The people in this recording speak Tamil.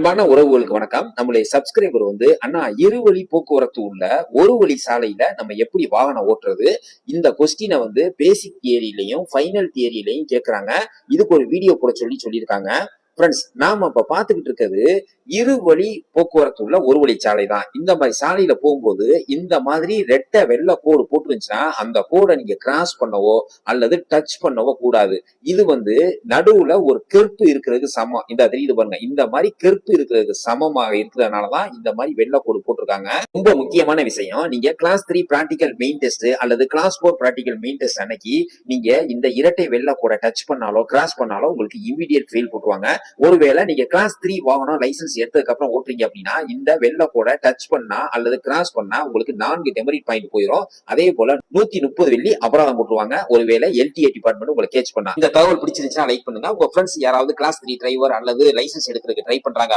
அன்பான உறவுகளுக்கு வணக்கம். நம்மளுடைய சப்ஸ்கிரைபர் வந்து அண்ணா இருவழி போக்குவரத்து உள்ள ஒரு வழி சாலையில நம்ம எப்படி வாகனம் ஓட்டுறது? இந்த கொஸ்டினை வந்து பேசிக் தியரிலையும் ஃபைனல் தியரிலையும் கேட்குறாங்க இதுக்கு ஒரு வீடியோ போட சொல்லி சொல்லியிருக்காங்க. ஃப்ரெண்ட்ஸ் நாம இப்ப பாத்துக்கிட்டு இருக்கிறது இரு வழி போக்குவரத்து உள்ள ஒரு வழி சாலை தான். இந்த மாதிரி சாலையில போகும்போது இந்த மாதிரி ரெட்டை வெள்ளை கோடு போட்டுருந்துச்சுன்னா அந்த கோடை நீங்க கிராஸ் பண்ணவோ அல்லது டச் பண்ணவோ கூடாது. இது வந்து நடுவுல ஒரு கெருப்பு இருக்கிறதுக்கு சமம். இந்த தெரியுது பாருங்க. இந்த மாதிரி கெருப்பு இருக்கிறதுக்கு சமமாக இருக்கிறதுனாலதான் இந்த மாதிரி வெள்ளை கோடு போட்டிருக்காங்க. ரொம்ப முக்கியமான விஷயம். நீங்க class three practical main test அல்லது class four practical main test அன்னைக்கு நீங்க இந்த இரட்டை வெள்ளை கோடை டச் பண்ணாலோ கிராஸ் பண்ணாலோ உங்களுக்கு இமீடியட் ஃபெயில் போட்டுருவாங்க. ஒருவேளை நீங்க கிளாஸ் த்ரீ வாங்கணும் லைசன்ஸ் எடுத்ததுக்கு அப்புறம் ஓட்டுறீங்க அப்படின்னா இந்த வெள்ளை கூட டச் பண்ணா அல்லது கிராஸ் பண்ணா உங்களுக்கு நான்கு டெமரிட் பாயிண்ட் போயிடும் அதே போல நூத்தி முப்பது வெள்ளி அபராதம் போட்டுருவாங்க. ஒருவேளை எல்டிஏ டிபார்ட்மெண்ட் உங்களை கேட்ச் பண்ணா. இந்த தகவல் பிடிச்சிருந்துச்சுன்னா லைக் பண்ணுங்க. உங்க ஃப்ரெண்ட்ஸ் யாராவது கிளாஸ் த்ரீ டிரைவர் அல்லது லைசன்ஸ் எடுக்கிறதுக்கு ட்ரை பண்றாங்க